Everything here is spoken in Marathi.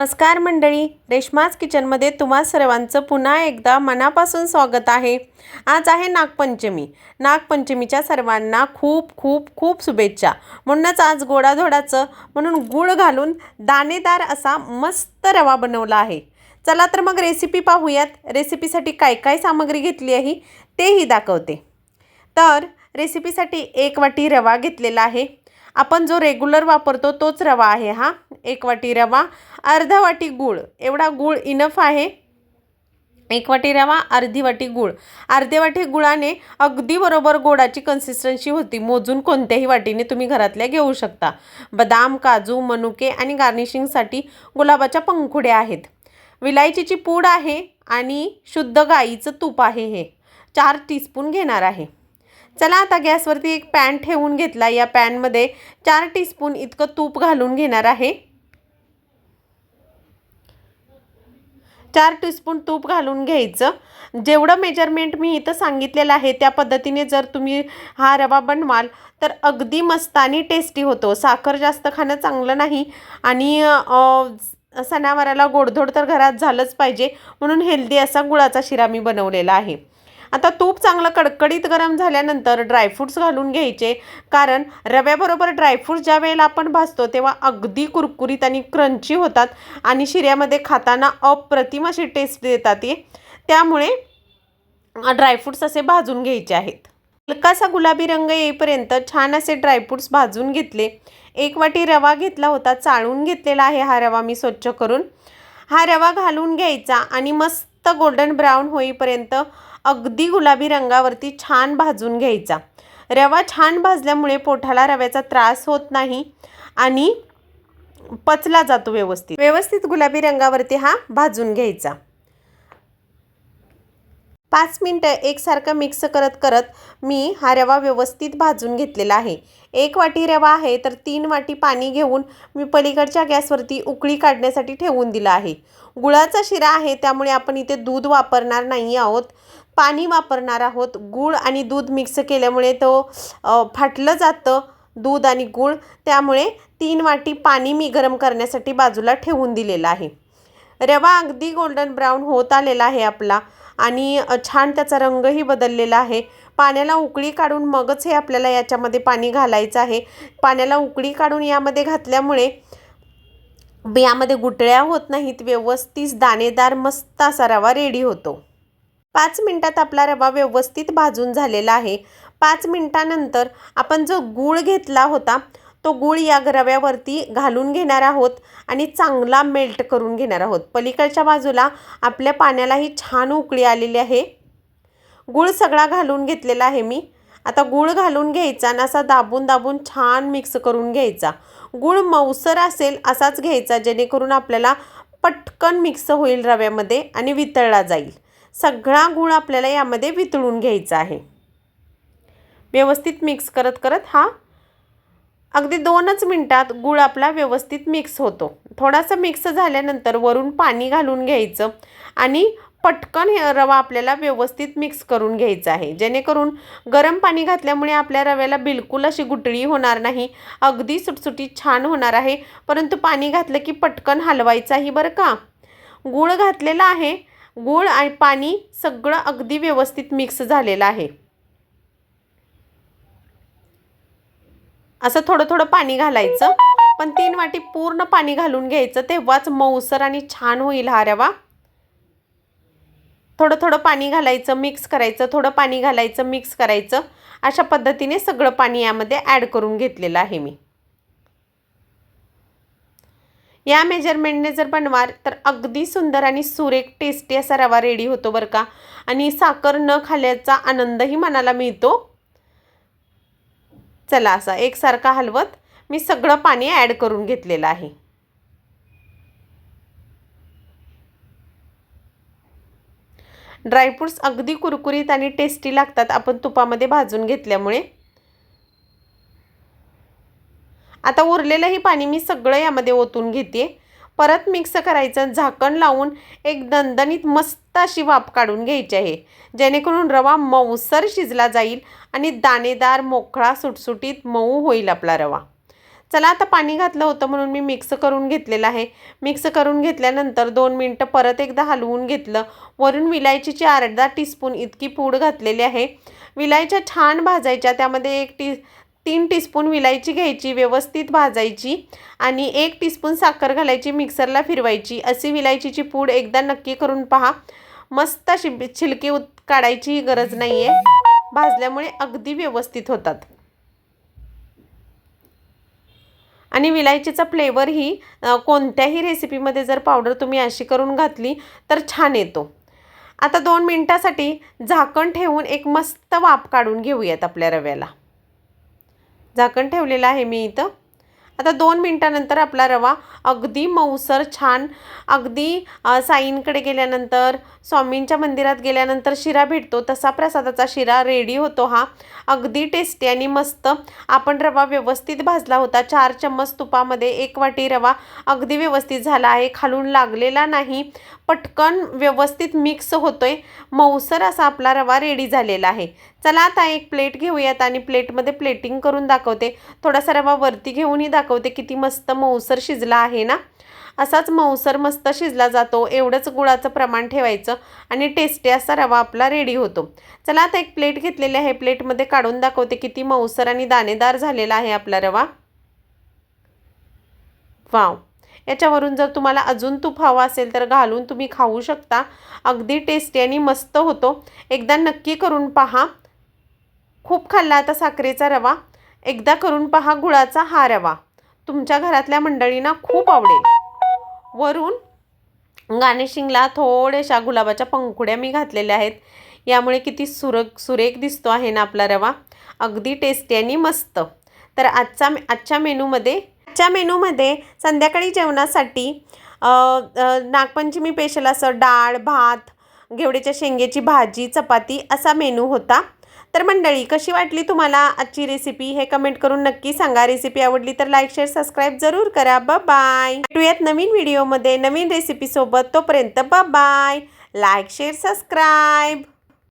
नमस्कार मंडळी रेश्माज किचनमध्ये तुम्हा सर्वांचं पुन्हा एकदा मनापासून स्वागत आहे. आज आहे नागपंचमी. नागपंचमीच्या सर्वांना खूप खूप खूप शुभेच्छा. म्हणूनच आज गोडाधोडाचं म्हणून गूळ घालून दाणेदार असा मस्त रवा बनवला आहे. चला तर मग रेसिपी पाहूयात. रेसिपीसाठी काय काय सामग्री घेतली आहे तेही दाखवते. तर रेसिपीसाठी एक वाटी रवा घेतलेला आहे. आपण जो रेग्युलर वापरतो तोच रवा आहे हा. एक वाटी रवा अर्धा वाटी गूळ. एवढा गूळ इनफ आहे? एक वाटी रवा अर्धी वाटी गूळ. अर्ध्या वाटी गुळाने अगदी बरोबर गोडाची कन्सिस्टन्सी होती. मोजून कोणत्याही वाटीने तुम्ही घरातल्या घेऊ शकता. बदाम काजू मनुके आणि गार्निशिंगसाठी गुलाबाच्या पंखुड्या आहेत. विलायचीची पूड आहे आणि शुद्ध गाईचं तूप आहे हे. चार टीस्पून घेणार आहे. चला आता गॅसवरती एक पॅन ठेवून घेतला. या पॅनमध्ये चार टीस्पून इतकं तूप घालून घेणार आहे. चार टीस्पून तूप घालून घ्यायचं. जेवढं मेजरमेंट मी इथं सांगितलेलं आहे त्या पद्धतीने जर तुम्ही हा रवा बनवाल तर अगदी मस्त आणि टेस्टी होतो. साखर जास्त खाणं चांगलं नाही आणि सणावाराला गोडधोड तर घरात झालंच पाहिजे म्हणून हेल्दी असा गुळाचा शिरा मी बनवलेला आहे. आता तूप चांगलं कडकडीत गरम झाल्यानंतर ड्रायफ्रूट्स घालून घ्यायचे. कारण रव्याबरोबर ड्रायफ्रूट्स ज्या वेळेला आपण भाजतो तेव्हा अगदी कुरकुरीत आणि क्रंची होतात आणि शिऱ्यामध्ये खाताना अप्रतिम अशी टेस्ट देतात ते. त्यामुळे ड्रायफ्रूट्स असे भाजून घ्यायचे आहेत. हलकासा गुलाबी रंग येईपर्यंत छान असे ड्रायफ्रूट्स भाजून घेतले. एक वाटी रवा घेतला होता चाळून घेतलेला आहे हा रवा मी स्वच्छ करून. हा रवा घालून घ्यायचा आणि मस्त गोल्डन ब्राऊन होईपर्यंत अगदी गुलाबी रंगावरती छान भाजून घ्यायचा. रवा छान भाजल्यामुळे पोटाला रव्याचा त्रास होत नाही आणि पचला जातो व्यवस्थित. व्यवस्थित गुलाबी रंगावरती हा भाजून घ्यायचा. पाच मिनटं एकसारखं मिक्स करत करत मी हा रवा व्यवस्थित भाजून घेतलेला आहे. एक वाटी रवा आहे तर तीन वाटी पाणी घेऊन मी पलीकडच्या गॅसवरती उकळी काढण्यासाठी ठेवून दिला आहे. गुळाचा शिरा आहे त्यामुळे आपण इथे दूध वापरणार नाही आहोत. पाणी वापरणार आहोत. गूळ आणि दूध मिक्स केल्यामुळे तो फाटलं जातं. दूध आणि गूळ त्यामुळे तीन वाटी पाणी मी गरम करण्यासाठी बाजूला ठेवून दिलेलं आहे. रवा अगदी गोल्डन ब्राऊन होत आलेला आहे आपला आणि छान त्याचा रंगही बदललेला आहे. पाण्याला उकळी काढून मगच हे आपल्याला याच्यामध्ये पाणी घालायचं आहे. पाण्याला उकळी काढून यामध्ये घातल्यामुळे यामध्ये गुटळ्या होत नाहीत. व्यवस्थित दाणेदार मस्त असा रवा रेडी होतो. पाच मिनटात आपला रवा व्यवस्थित भाजून झालेला आहे. पाच मिनटानंतर आपण जो गूळ घेतला होता तो गूळ या रव्यावरती घालून घेणार आहोत आणि चांगला मेल्ट करून घेणार आहोत. पलीकडच्या बाजूला आपल्या पाण्यालाही छान उकळी आलेली आहे. गूळ सगळा घालून घेतलेला आहे मी. आता गूळ घालून घ्यायचा आणि असा दाबून दाबून छान मिक्स करून घ्यायचा. गूळ मऊसर असेल असाच घ्यायचा जेणेकरून आपल्याला पटकन मिक्स होईल रव्यामध्ये आणि वितळला जाईल. सगळा गूळ आपल्याला यामध्ये वितळून घ्यायचा आहे. व्यवस्थित मिक्स करत करत हा अगदी दोनच मिनटात गूळ आपला व्यवस्थित मिक्स होतो. थोडासा मिक्स झाल्यानंतर वरून पाणी घालून घ्यायचं आणि पटकन हे रवा आपल्याला व्यवस्थित मिक्स करून घ्यायचा आहे. जेणेकरून गरम पाणी घातल्यामुळे आपल्या रव्याला बिलकुल अशी गुटळी होणार नाही अगदी सुटसुटीत छान होणार आहे. परंतु पाणी घातलं की पटकन हलवायचाही बरं का? गूळ घातलेला आहे गूळ आणि पाणी सगळं अगदी व्यवस्थित मिक्स झालेलं आहे. असं थोडं थोडं पाणी घालायचं. पण तीन वाटी पूर्ण पाणी घालून घ्यायचं. तेव्हाच मऊसर आणि छान होईल हा रवा. थोडं थोडं पाणी घालायचं मिक्स करायचं. थोडं पाणी घालायचं मिक्स करायचं. अशा पद्धतीने सगळं पाणी यामध्ये ॲड करून घेतलेलं आहे मी. या मेजरमेंटने जर बनवाल तर अगदी सुंदर आणि सुरेख टेस्टी असा रवा रेडी होतो बरं का. आणि साखर न खाल्ल्याचा आनंदही मनाला मिळतो. चला असा एकसारखा हलवत मी सगळं पाणी ॲड करून घेतलेलं आहे. ड्रायफ्रूट्स अगदी कुरकुरीत आणि टेस्टी लागतात आपण तुपामध्ये भाजून घेतल्यामुळे. आता उरलेलंही पाणी मी सगळं यामध्ये ओतून घेते. परत मिक्स करायचं झाकण लावून एक दणदणीत मस्त अशी वाफ काढून घ्यायची आहे. जेणेकरून रवा मऊसर शिजला जाईल आणि दाणेदार मोकळा सुटसुटीत मऊ होईल आपला रवा. चला आता पाणी घातलं होतं म्हणून मी मिक्स करून घेतलेलं आहे. मिक्स करून घेतल्यानंतर दोन मिनटं परत एकदा हलवून घेतलं. वरून विलायचीची अर्धा टीस्पून इतकी पूड घातलेली आहे. विलायच्या छान भाजायच्या त्यामध्ये एक टी तीन टीस्पून विलायची घ्यायची व्यवस्थित भाजायची आणि एक टीस्पून साखर घालायची मिक्सरला फिरवायची. अशी विलायचीची पूड एकदा नक्की करून पहा. मस्त अशी छिलकी उत काढायची गरज नाही आहे भाजल्यामुळे अगदी व्यवस्थित होतात. आणि विलायचीचा फ्लेवर ही कोणत्याही रेसिपीमध्ये जर पावडर तुम्ही अशी करून घातली तर छान येतो. आता दोन मिनटासाठी झाकण ठेवून एक मस्त वाफ काढून घेऊयात आपल्या रव्याला. झाकण ठेवलेलं आहे मी इथं. आता दोन मिनटानंतर आपला रवा अगदी मऊसर छान अगदी साईंकडे गेल्यानंतर स्वामींच्या मंदिरात गेल्यानंतर शिरा भेटतो. तसा प्रसादाचा शिरा रेडी होतो हा. अगदी टेस्टी आणि मस्त आपण रवा व्यवस्थित भाजला होता. चार चम्मच तुपामध्ये एक वाटी रवा अगदी व्यवस्थित झाला आहे. खालून लागलेला नाही. पटकन व्यवस्थित मिक्स होतोय. मऊसर असा आपला रवा रेडी झालेला आहे. चला आता एक प्लेट घेऊयात आणि प्लेटमध्ये प्लेटिंग करून दाखवते. थोडासा रवा वरती घेऊनही दाखवते किती मस्त मऊसर शिजला आहे ना? असाच मऊसर मस्त शिजला जातो एवढंच गुळाचं प्रमाण ठेवायचं आणि टेस्टी असा रवा आपला रेडी होतो. चला आता एक प्लेट घेतलेली आहे प्लेटमध्ये काढून दाखवते किती मऊसर आणि दाणेदार झालेला आहे आपला रवा. वाव! याच्यावरून जर तुम्हाला अजून तूप हवा असेल तर घालून तुम्ही खाऊ शकता. अगदी टेस्टी आणि मस्त होतो. एकदा नक्की करून पहा. खूप खाल्ला आता साखरेचा रवा. एकदा करून पहा गुळाचा हा रवा. तुमच्या घरातल्या मंडळींना खूप आवडेल. वरून गाणेशिंगला थोड्याशा गुलाबाच्या पंखुड्या मी घातलेल्या आहेत. यामुळे किती सुरक सुरेख दिसतो आहे ना आपला रवा. अगदी टेस्टी आणि मस्त. तर आजचा आजच्या मेनूमध्ये आजच्या मेनूमध्ये संध्याकाळी जेवणासाठी नागपंचमी पेशल असं डाळ भात घेवड्याच्या शेंगेची भाजी चपाती असा मेनू होता. तर मंडळी कशी वाटली तुम्हाला आजची रेसिपी हे कमेंट करून नक्की सांगा. रेसिपी आवडली तर लाईक शेअर सबस्क्राईब जरूर करा. ब बाय भेटूयात नवीन व्हिडिओमध्ये नवीन रेसिपीसोबत तोपर्यंत ब बाय लाईक शेअर सबस्क्राईब